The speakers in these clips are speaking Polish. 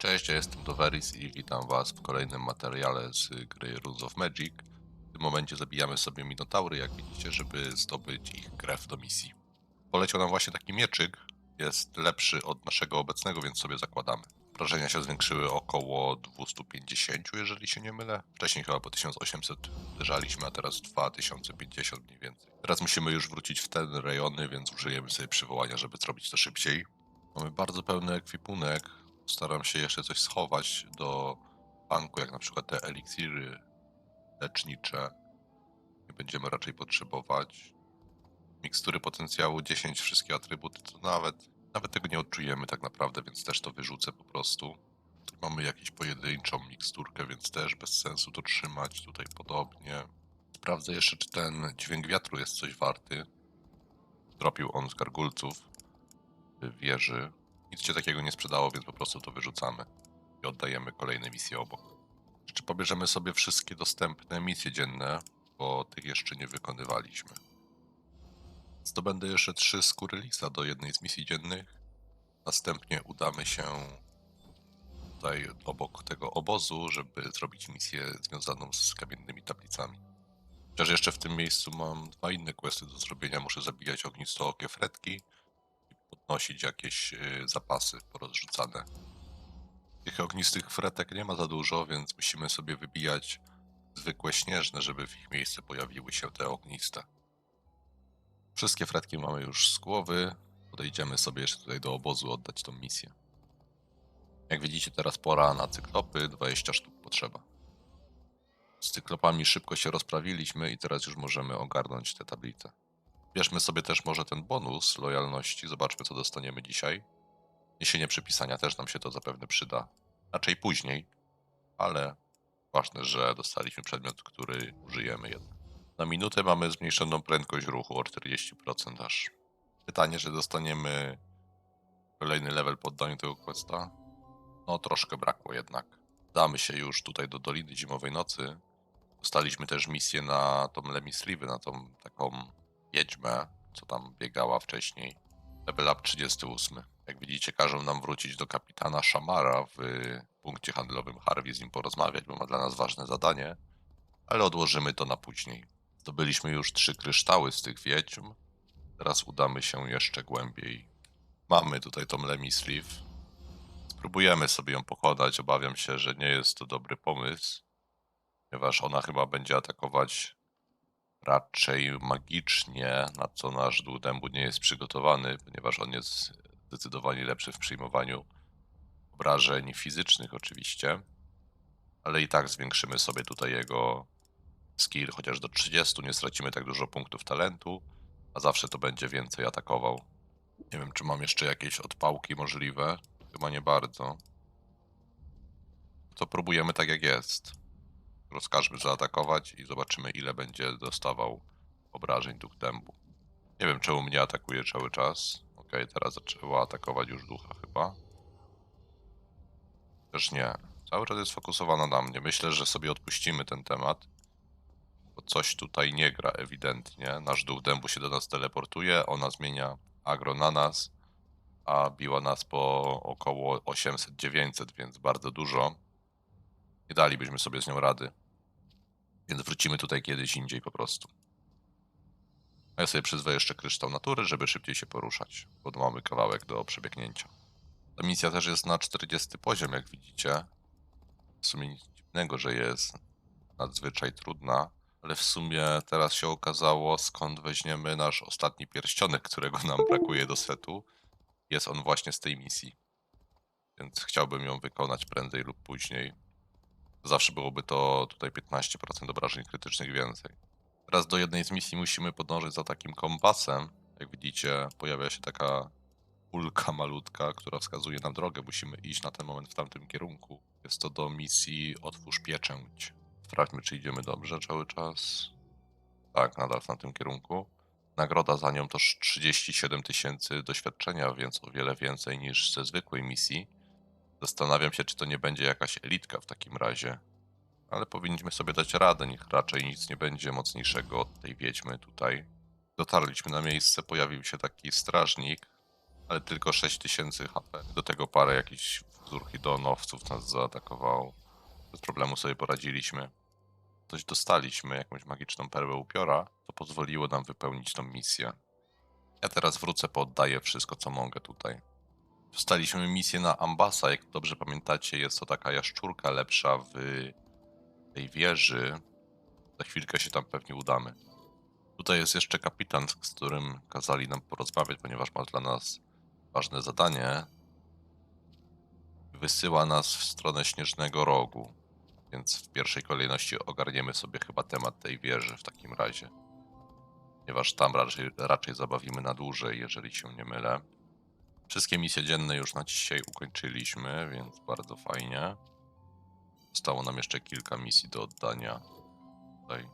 Cześć, ja jestem Doveris i witam was w kolejnym materiale z gry Runes of Magic. W tym momencie zabijamy sobie minotaury, jak widzicie, żeby zdobyć ich krew do misji. Poleciał nam właśnie taki mieczyk, jest lepszy od naszego obecnego, więc sobie zakładamy. Wrażenia się zwiększyły około 250, jeżeli się nie mylę. Wcześniej chyba po 1800 uderzaliśmy, a teraz 2050 mniej więcej. Teraz musimy już wrócić w te rejony, więc użyjemy sobie przywołania, żeby zrobić to szybciej. Mamy bardzo pełny ekwipunek. Staram się jeszcze coś schować do banku, jak na przykład te eliksiry lecznicze. Nie będziemy raczej potrzebować. Mikstury potencjału 10, wszystkie atrybuty, to nawet, nawet tego nie odczujemy tak naprawdę, więc też to wyrzucę po prostu. Tu mamy jakąś pojedynczą miksturkę, więc też bez sensu to trzymać. Tutaj podobnie. Sprawdzę jeszcze, czy ten dźwięk wiatru jest coś warty. Dropił on z gargulców w wieży. Nic się takiego nie sprzedało, więc po prostu to wyrzucamy i oddajemy kolejne misje obok. Jeszcze pobierzemy sobie wszystkie dostępne misje dzienne, bo tych jeszcze nie wykonywaliśmy. Zdobędę jeszcze trzy skóry lisa do jednej z misji dziennych. Następnie udamy się tutaj obok tego obozu, żeby zrobić misję związaną z kamiennymi tablicami. Chociaż jeszcze w tym miejscu mam dwa inne questy do zrobienia. Muszę zabijać ognistookie fretki i podnosić jakieś y, zapasy porozrzucane. Tych ognistych fretek nie ma za dużo, więc musimy sobie wybijać zwykłe śnieżne, żeby w ich miejsce pojawiły się te ogniste. Wszystkie fretki mamy już z głowy. Podejdziemy sobie jeszcze tutaj do obozu oddać tą misję. Jak widzicie teraz pora na cyklopy, 20 sztuk potrzeba. Z cyklopami szybko się rozprawiliśmy i teraz już możemy ogarnąć te tablice. Bierzmy sobie też może ten bonus lojalności, zobaczmy co dostaniemy dzisiaj. Niesienie przypisania też nam się to zapewne przyda. Raczej później, ale ważne, że dostaliśmy przedmiot, który użyjemy jednak. Na minutę mamy zmniejszoną prędkość ruchu o 40% aż. Pytanie, że dostaniemy kolejny level po oddaniu tego questa? No troszkę brakło jednak. Damy się już tutaj do Doliny Zimowej Nocy. Dostaliśmy też misję na tą Lemisliwy, na tą taką wiedźmę, co tam biegała wcześniej. Level up 38. Jak widzicie, każą nam wrócić do kapitana Shamara w punkcie handlowym Harvey z nim porozmawiać, bo ma dla nas ważne zadanie, ale odłożymy to na później. Zdobyliśmy już trzy kryształy z tych wiedźm. Teraz udamy się jeszcze głębiej. Mamy tutaj tą Lemisliv. Spróbujemy sobie ją pokonać. Obawiam się, że nie jest to dobry pomysł, ponieważ ona chyba będzie atakować raczej magicznie, na co nasz duch dębu nie jest przygotowany, ponieważ on jest zdecydowanie lepszy w przyjmowaniu obrażeń fizycznych oczywiście, ale i tak zwiększymy sobie tutaj jego skill chociaż do 30, nie stracimy tak dużo punktów talentu, a zawsze to będzie więcej atakował. Nie wiem, czy mam jeszcze jakieś odpałki możliwe, chyba nie bardzo. To próbujemy tak jak jest. Rozkażmy zaatakować i zobaczymy ile będzie dostawał obrażeń duch dębu. Nie wiem czemu mnie atakuje cały czas. Okej, teraz zaczęła atakować już ducha chyba. Też nie. Cały czas jest fokusowana na mnie. Myślę, że sobie odpuścimy ten temat. Bo coś tutaj nie gra ewidentnie. Nasz duch dębu się do nas teleportuje, ona zmienia agro na nas, a biła nas po około 800-900, więc bardzo dużo. Nie dalibyśmy sobie z nią rady. Więc wrócimy tutaj kiedyś indziej po prostu. A ja sobie przyzwę jeszcze kryształ natury, żeby szybciej się poruszać, bo mamy kawałek do przebiegnięcia. Ta misja też jest na 40 poziom, jak widzicie. W sumie nic dziwnego, że jest nadzwyczaj trudna, ale w sumie teraz się okazało, skąd weźmiemy nasz ostatni pierścionek, którego nam brakuje do setu. Jest on właśnie z tej misji. Więc chciałbym ją wykonać prędzej lub później. Zawsze byłoby to tutaj 15% obrażeń krytycznych więcej. Teraz do jednej z misji musimy podążyć za takim kompasem. Jak widzicie, pojawia się taka kulka malutka, która wskazuje nam drogę. Musimy iść na ten moment w tamtym kierunku. Jest to do misji Otwórz pieczęć. Sprawdźmy, czy idziemy dobrze cały czas. Tak, nadal w tamtym kierunku. Nagroda za nią to 37 tysięcy doświadczenia, więc o wiele więcej niż ze zwykłej misji. Zastanawiam się, czy to nie będzie jakaś elitka w takim razie. Ale powinniśmy sobie dać radę, niech raczej nic nie będzie mocniejszego od tej wiedźmy tutaj. Dotarliśmy na miejsce, pojawił się taki strażnik, ale tylko 6000 HP. Do tego parę jakichś dwóch idonowców nas zaatakowało. Bez problemu sobie poradziliśmy. Coś dostaliśmy, jakąś magiczną perłę upiora, to pozwoliło nam wypełnić tą misję. Ja teraz wrócę, pooddaję wszystko, co mogę tutaj. Dostaliśmy misję na Ambasa, jak dobrze pamiętacie, jest to taka jaszczurka lepsza w tej wieży. Za chwilkę się tam pewnie udamy. Tutaj jest jeszcze kapitan, z którym kazali nam porozmawiać, ponieważ ma dla nas ważne zadanie. Wysyła nas w stronę Śnieżnego Rogu, więc w pierwszej kolejności ogarniemy sobie chyba temat tej wieży w takim razie. Ponieważ tam raczej, raczej zabawimy na dłużej, jeżeli się nie mylę. Wszystkie misje dzienne już na dzisiaj ukończyliśmy, więc bardzo fajnie. Zostało nam jeszcze kilka misji do oddania. Tutaj.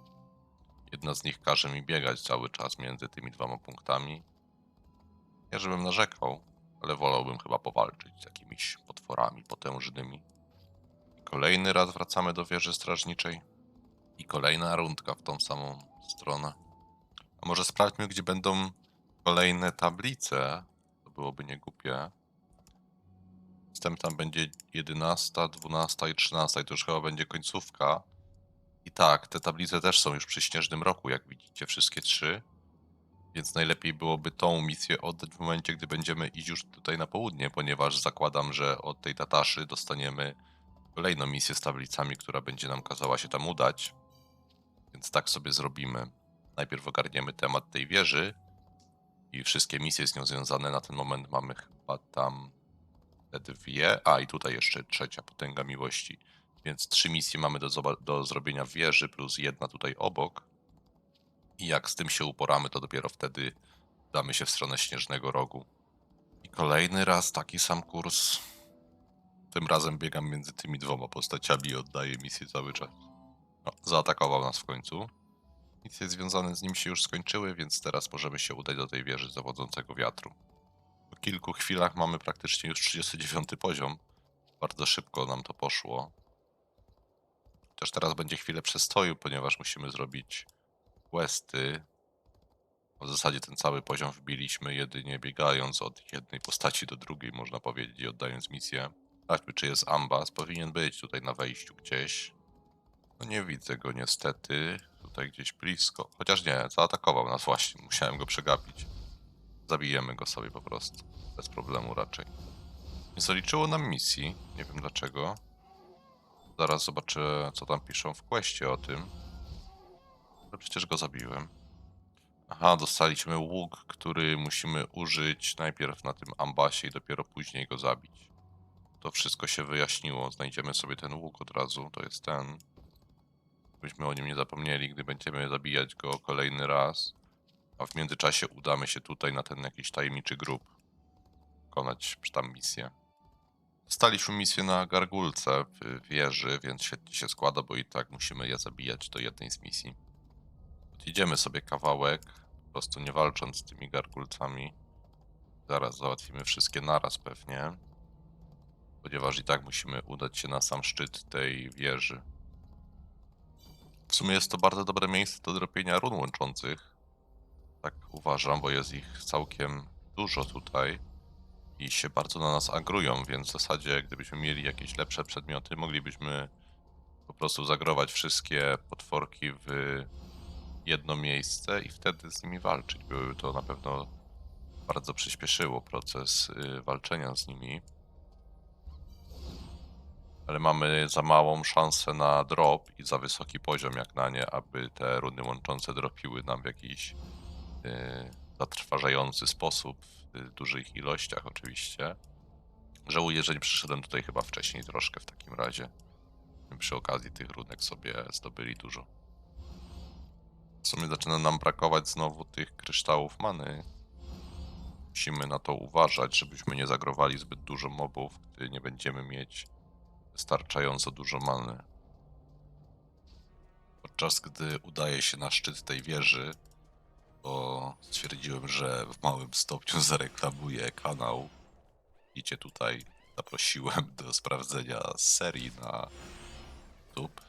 Jedna z nich każe mi biegać cały czas między tymi dwoma punktami. Nie żebym narzekał, ale wolałbym chyba powalczyć z jakimiś potworami potężnymi. Kolejny raz wracamy do wieży strażniczej. I kolejna rundka w tą samą stronę. A może sprawdźmy, gdzie będą kolejne tablice. Byłoby niegłupie. Następna będzie 11, 12 i 13. I to już chyba będzie końcówka. I tak, te tablice też są już przy śnieżnym roku, jak widzicie, wszystkie trzy. Więc najlepiej byłoby tą misję oddać w momencie, gdy będziemy iść już tutaj na południe, ponieważ zakładam, że od tej Tataszy dostaniemy kolejną misję z tablicami, która będzie nam kazała się tam udać. Więc tak sobie zrobimy. Najpierw ogarniemy temat tej wieży i wszystkie misje z nią związane. Na ten moment mamy chyba tam te dwie. A i tutaj jeszcze trzecia potęga miłości. Więc trzy misje mamy do, do zrobienia w wieży, plus jedna tutaj obok. I jak z tym się uporamy, to dopiero wtedy damy się w stronę Śnieżnego Rogu. I kolejny raz taki sam kurs. Tym razem biegam między tymi dwoma postaciami i oddaję misję cały czas. No, zaatakował nas w końcu. Misje związane z nim się już skończyły, więc teraz możemy się udać do tej wieży zawodzącego wiatru. Po kilku chwilach mamy praktycznie już 39 poziom. Bardzo szybko nam to poszło. Też teraz będzie chwilę przestoju, ponieważ musimy zrobić questy. W zasadzie ten cały poziom wbiliśmy jedynie biegając od jednej postaci do drugiej, można powiedzieć, i oddając misję. Sprawdźmy, czy jest ambas. Powinien być tutaj na wejściu gdzieś. No nie widzę go niestety. Tutaj gdzieś blisko. Chociaż nie, zaatakował nas właśnie. Musiałem go przegapić. Zabijemy go sobie po prostu. Bez problemu raczej. Nie zaliczyło nam misji. Nie wiem dlaczego. Zaraz zobaczę, co tam piszą w questie o tym. Ale przecież go zabiłem. Aha, dostaliśmy łuk, który musimy użyć najpierw na tym ambasie i dopiero później go zabić. To wszystko się wyjaśniło. Znajdziemy sobie ten łuk od razu. To jest ten. Byśmy o nim nie zapomnieli, gdy będziemy zabijać go kolejny raz. A w międzyczasie udamy się tutaj na ten jakiś tajemniczy grób. Wykonać tam misję. Dostaliśmy misję na gargulce w wieży, więc świetnie się składa, bo i tak musimy je zabijać do jednej z misji. Idziemy sobie kawałek, po prostu nie walcząc z tymi gargulcami. Zaraz załatwimy wszystkie naraz pewnie. Ponieważ i tak musimy udać się na sam szczyt tej wieży. W sumie jest to bardzo dobre miejsce do dropienia run łączących. Tak uważam, bo jest ich całkiem dużo tutaj i się bardzo na nas agrują, więc w zasadzie gdybyśmy mieli jakieś lepsze przedmioty, moglibyśmy po prostu zagrować wszystkie potworki w jedno miejsce i wtedy z nimi walczyć. Byłoby to na pewno bardzo przyspieszyło proces y, walczenia z nimi. Ale mamy za małą szansę na drop i za wysoki poziom jak na nie, aby te runy łączące dropiły nam w jakiś y, zatrważający sposób, w dużych ilościach oczywiście. Żałuję, że nie przyszedłem tutaj chyba wcześniej troszkę w takim razie. Przy okazji tych runek sobie zdobyli dużo. W sumie zaczyna nam brakować znowu tych kryształów many. Musimy na to uważać, żebyśmy nie zagrowali zbyt dużo mobów, gdy nie będziemy mieć wystarczająco dużo many. Podczas gdy udaje się na szczyt tej wieży, to stwierdziłem, że w małym stopniu zareklamuję kanał. I cię tutaj zaprosiłem do sprawdzenia serii na YouTube.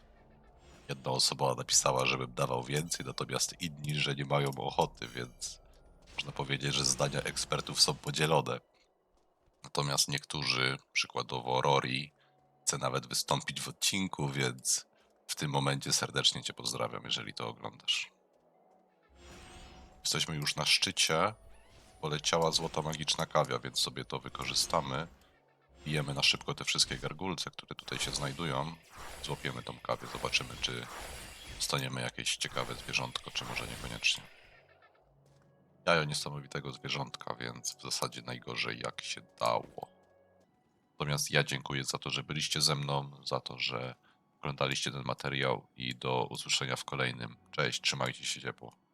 Jedna osoba napisała, żebym dawał więcej, natomiast inni, że nie mają ochoty, więc można powiedzieć, że zdania ekspertów są podzielone. Natomiast niektórzy, przykładowo Rory, chce nawet wystąpić w odcinku, więc w tym momencie serdecznie Cię pozdrawiam, jeżeli to oglądasz. Jesteśmy już na szczycie. Poleciała złota magiczna kawia, więc sobie to wykorzystamy. Pijemy na szybko te wszystkie gargulce, które tutaj się znajdują. Złapiemy tą kawię, zobaczymy, czy dostaniemy jakieś ciekawe zwierzątko, czy może niekoniecznie. Jajo niesamowitego zwierzątka, więc w zasadzie najgorzej jak się dało. Natomiast ja dziękuję za to, że byliście ze mną, za to, że oglądaliście ten materiał i do usłyszenia w kolejnym. Cześć, trzymajcie się ciepło.